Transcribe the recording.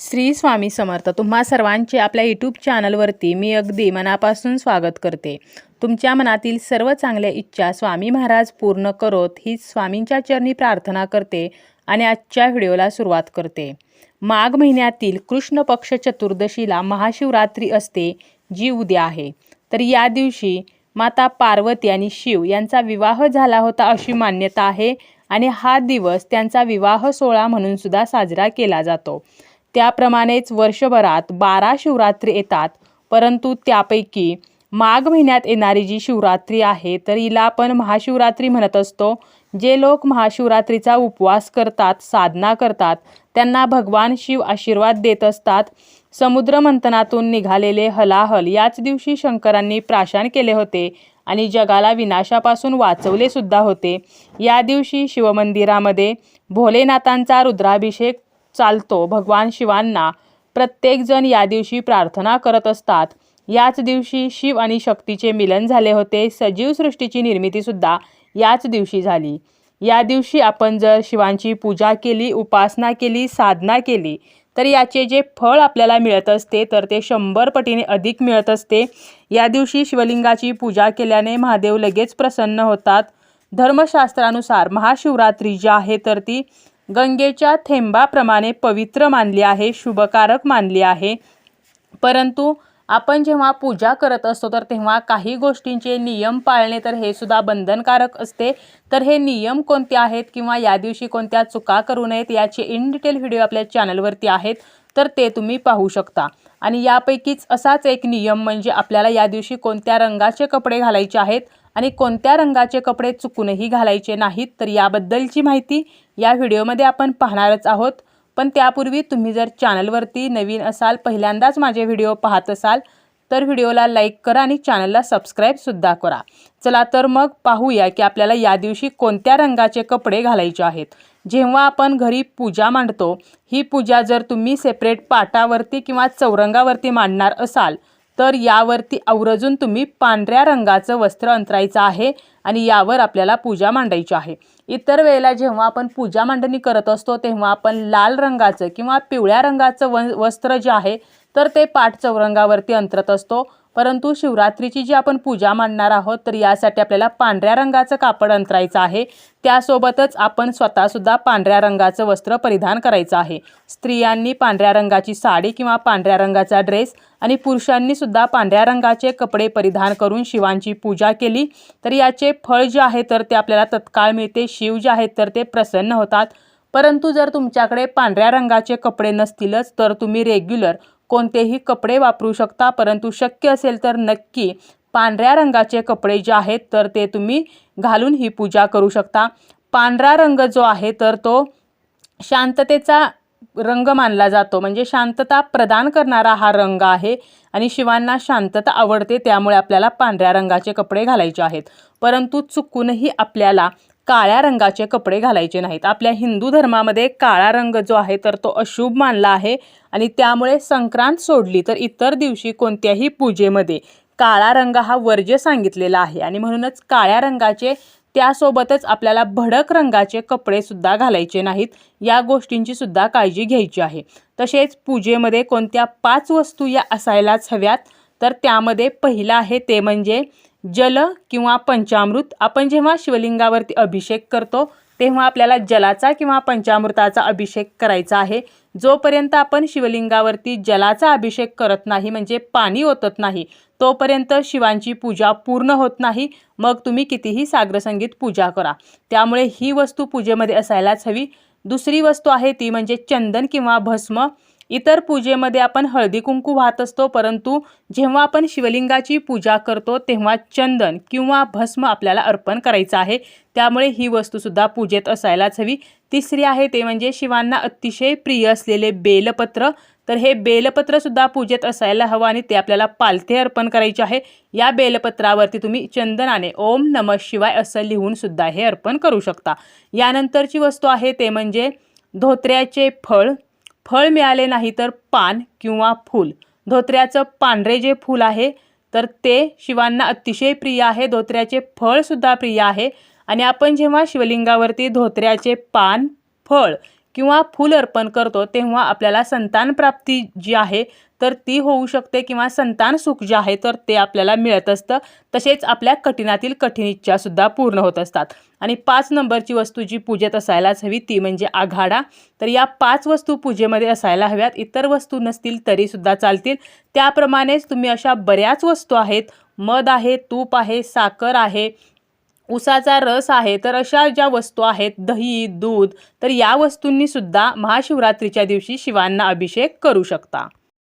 श्री स्वामी समर्थ. तुम्हा सर्वांचे आपल्या यूट्यूब चॅनलवरती मी अगदी मनापासून स्वागत करते. तुमच्या मनातील सर्व चांगल्या इच्छा स्वामी महाराज पूर्ण करोत ही स्वामींच्या चरणी प्रार्थना करते आणि आजच्या व्हिडिओला सुरुवात करते. माघ महिन्यातील कृष्ण पक्ष चतुर्दशीला महाशिवरात्री असते जी उद्या आहे. तर या दिवशी माता पार्वती आणि शिव यांचा विवाह झाला होता अशी मान्यता आहे आणि हा दिवस त्यांचा विवाह सोहळा म्हणून सुद्धा साजरा केला जातो. त्याप्रमाणेच वर्षभरात बारा शिवरात्री येतात परंतु त्यापैकी माघ महिन्यात येणारी जी शिवरात्री आहे तर हिला आपण महाशिवरात्री म्हणत असतो. जे लोक महाशिवरात्रीचा उपवास करतात साधना करतात त्यांना भगवान शिव आशीर्वाद देत असतात. समुद्र मंथनातून निघालेले हलाहल याच दिवशी शंकरांनी प्राशान केले होते आणि जगाला विनाशापासून वाचवले सुद्धा होते. या दिवशी शिवमंदिरामध्ये भोलेनाथांचा रुद्राभिषेक चालतो. भगवान शिवांना प्रत्येकजण या दिवशी प्रार्थना करत असतात. याच दिवशी शिव आणि शक्तीचे मिलन झाले होते. सजीव सृष्टीची निर्मितीसुद्धा याच दिवशी झाली. या दिवशी आपण जर शिवांची पूजा केली उपासना केली साधना केली तर याचे जे फळ आपल्याला मिळत असते तर ते शंभर पटीने अधिक मिळत असते. या दिवशी शिवलिंगाची पूजा केल्याने महादेव लगेच प्रसन्न होतात. धर्मशास्त्रानुसार महाशिवरात्री जी आहे तर ती गंगेच्या थेंबाप्रमाणे पवित्र मानली आहे शुभकारक मानली आहे. परंतु आपण जेव्हा पूजा करत असतो तर तेव्हा काही गोष्टींचे नियम पाळणे तर हे सुद्धा बंधनकारक असते. तर हे नियम कोणते आहेत किंवा या दिवशी कोणत्या चुका करू नयेत याचे इन डिटेल व्हिडिओ आपल्या चॅनलवरती आहेत तर ते तुम्ही पाहू शकता. आणि यापैकीच असाच एक नियम म्हणजे आपल्याला या दिवशी कोणत्या रंगाचे कपडे घालायचे आहेत आणि कोणत्या रंगाचे कपडे चुकूनही घालायचे नाहीत तर याबद्दलची माहिती या व्हिडिओमध्ये आपण पाहणारच आहोत. पण त्यापूर्वी तुम्ही जर चॅनलवरती नवीन असाल पहिल्यांदाच माझे व्हिडिओ पाहत असाल तर व्हिडिओला लाईक करा आणि चॅनलला सबस्क्राईबसुद्धा करा. चला तर मग पाहूया की आपल्याला या दिवशी कोणत्या रंगाचे कपडे घालायचे आहेत. जेव्हा आपण घरी पूजा मांडतो ही पूजा जर तुम्ही सेपरेट पाटावरती किंवा चौरंगावरती मांडणार असाल तर यावरती आवर्जून तुम्ही पांढऱ्या रंगाचं वस्त्र अंतरायचं आहे आणि यावर आपल्याला पूजा मांडायची आहे. इतर वेळेला जेव्हा आपण पूजा मांडणी करत असतो तेव्हा आपण लाल रंगाचं किंवा पिवळ्या रंगाचं व वस्त्र जे आहे तर ते पाठ चौरंगावरती अंतरत असतो. परंतु शिवरात्रीची जी आपण पूजा मांडणार आहोत तर यासाठी आपल्याला पांढऱ्या रंगाचं कापड अंतरायचं आहे. त्यासोबतच आपण स्वतःसुद्धा पांढऱ्या रंगाचं वस्त्र परिधान करायचं आहे. स्त्रियांनी पांढऱ्या रंगाची साडी किंवा पांढऱ्या रंगाचा ड्रेस आणि पुरुषांनी सुद्धा पांढऱ्या रंगाचे कपडे परिधान करून शिवांची पूजा केली तर याचे फळ जे आहे तर ते आपल्याला तत्काळ मिळते. शिव जे आहेत तर ते प्रसन्न होतात. परंतु जर तुमच्याकडे पांढऱ्या रंगाचे कपडे नसतीलच तर तुम्ही रेग्युलर कोणतेही कपडे वापरू शकता परंतु शक्य असेल तर नक्की पांढऱ्या रंगाचे कपडे जे आहेत तर ते तुम्ही घालून ही पूजा करू शकता. पांढरा रंग जो आहे तर तो शांततेचा रंग मानला जातो. म्हणजे शांतता प्रदान करणारा हा रंग आहे आणि शिवांना शांतता आवडते त्यामुळे आपल्याला पांढऱ्या रंगाचे कपडे घालायचे आहेत. परंतु चुकूनही आपल्याला काळ्या रंगाचे कपडे घालायचे नाहीत. आपल्या हिंदू धर्मामध्ये काळा रंग जो आहे तर तो अशुभ मानला आहे. आणि त्यामुळे संक्रांत सोडली तर इतर दिवशी कोणत्याही पूजेमध्ये काळा रंग हा वर्ज्य सांगितलेला आहे. आणि म्हणूनच काळ्या रंगाचे त्यासोबतच आपल्याला भडक रंगाचे कपडेसुद्धा घालायचे नाहीत. या गोष्टींची सुद्धा काळजी घ्यायची आहे. तसेच पूजेमध्ये कोणत्या पाच वस्तू या असायलाच हव्यात. तर त्यामध्ये पहिलं आहे ते म्हणजे जल किंवा पंचामृत आपण जेव्हा शिवलिंगावरती अभिषेक करतो तेव्हा आपल्याला जलाचा किंवा पंचामृताचा अभिषेक करायचा आहे. जोपर्यंत आपण शिवलिंगावरती जलाचा अभिषेक करत नाही म्हणजे पाणी ओतत नाही तोपर्यंत शिवांची पूजा पूर्ण होत नाही. मग तुम्ही कितीही सागरसंगीत पूजा करा. त्यामुळे ही वस्तू पूजेमध्ये असायलाच हवी. दुसरी वस्तू आहे ती म्हणजे चंदन किंवा भस्म. इतर पूजेमध्ये आपण हळदी कुंकू वाहत असतो परंतु जेव्हा आपण शिवलिंगाची पूजा करतो तेव्हा चंदन किंवा भस्म आपल्याला अर्पण करायचं आहे. त्यामुळे ही वस्तूसुद्धा पूजेत असायलाच हवी. तिसरी आहे ते म्हणजे शिवांना अतिशय प्रिय असलेले बेलपत्र. तर हे बेलपत्रसुद्धा पूजेत असायला हवं आणि ते आपल्याला पालथे अर्पण करायचे आहे. या बेलपत्रावरती तुम्ही चंदनाने ओम नम शिवाय असं लिहून सुद्धा हे अर्पण करू शकता. यानंतरची वस्तू आहे ते म्हणजे धोत्र्याचे फळ फळ मिळाले नाही तर पान किंवा फूल. धोत्र्याचं पांढरे जे फूल आहे तर ते शिवांना अतिशय प्रिय आहे. धोत्र्याचे फळसुद्धा प्रिय आहे. आणि आपण जेव्हा शिवलिंगावरती धोत्र्याचे पान फळ किंवा फूल अर्पण करतो तेव्हा आपल्याला संतान प्राप्ती जी आहे तर ती होऊ शकते किंवा संतान सुख जे आहे तर ते आपल्याला मिळत असतं. तसेच आपल्या कठीणातील कठीण इच्छासुद्धा पूर्ण होत असतात. आणि पाच नंबरची वस्तू जी पूजेत असायलाच हवी ती म्हणजे आघाडा. तर या पाच वस्तू पूजेमध्ये असायला हव्यात. इतर वस्तू नसतील तरीसुद्धा चालतील. त्याप्रमाणेच तुम्ही अशा बऱ्याच वस्तू आहेत. मध आहे तूप आहे साखर आहे उसाचा रस आहे तर अशा ज्या वस्तू आहेत दही दूध तर या वस्तूंनी सुद्धा महाशिवरात्रीच्या दिवशी शिवांना अभिषेक करू शकता.